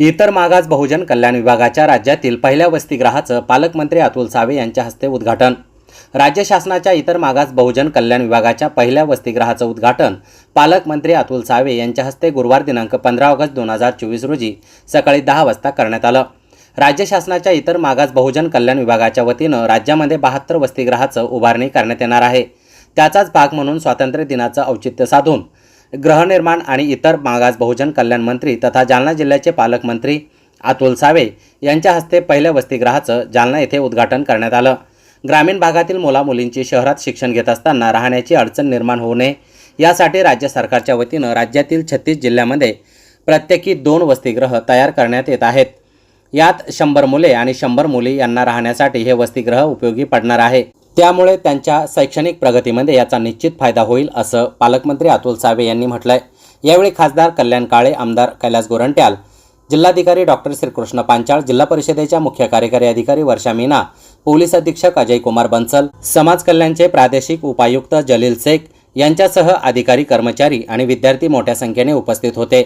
इतर मागास बहुजन कल्याण विभागाच्या राज्यातील पहिल्या वसतिगृहाचं पालकमंत्री अतुल सावे यांच्या हस्ते उद्घाटन. राज्य शासनाच्या इतर मागास बहुजन कल्याण विभागाच्या पहिल्या वसतिगृहाचं उद्घाटन. पालकमंत्री अतुल सावे यांच्या हस्ते गुरुवार दिनांक पंधरा ऑगस्ट दोन हजार चोवीस रोजी सकाळी दहा वाजता करण्यात आलं. राज्य शासनाच्या इतर मागास बहुजन कल्याण विभागाच्या वतीनं राज्यामध्ये बहात्तर वसतिगृहाचं उभारणी करण्यात येणार आहे. त्याचाच भाग म्हणून स्वातंत्र्य दिनाचं औचित्य साधून गृहनिर्माण आणि इतर मागास बहुजन कल्याण मंत्री तथा जालना जिल्ह्याचे पालकमंत्री अतुल सावे यांच्या हस्ते पहिल्या वसतिगृहाचं जालना येथे उद्घाटन करण्यात आलं. ग्रामीण भागातील मुलामुलींची शहरात शिक्षण घेत असताना राहण्याची अडचण निर्माण होऊ नये यासाठी राज्य सरकारच्या वतीनं राज्यातील छत्तीस जिल्ह्यामध्ये प्रत्येकी दोन वसतिगृह तयार करण्यात येत आहेत. यात शंभर मुले आणि शंभर मुली यांना राहण्यासाठी हे वसतिगृह उपयोगी पडणार आहे. त्यामुळे त्यांच्या शैक्षणिक प्रगतीमध्ये याचा निश्चित फायदा होईल असं पालकमंत्री अतुल सावे यांनी म्हटलंय. यावेळी खासदार कल्याण काळे आमदार कैलास गोरंट्याल जिल्हाधिकारी डॉक्टर श्रीकृष्ण पांचाळ जिल्हा परिषदेच्या मुख्य कार्यकारी अधिकारी वर्षा मीना पोलीस अधीक्षक अजय कुमार बन्सल समाज कल्याणचे प्रादेशिक उपायुक्त जलील शेख यांच्यासह अधिकारी कर्मचारी आणि विद्यार्थी मोठ्या संख्येने उपस्थित होते.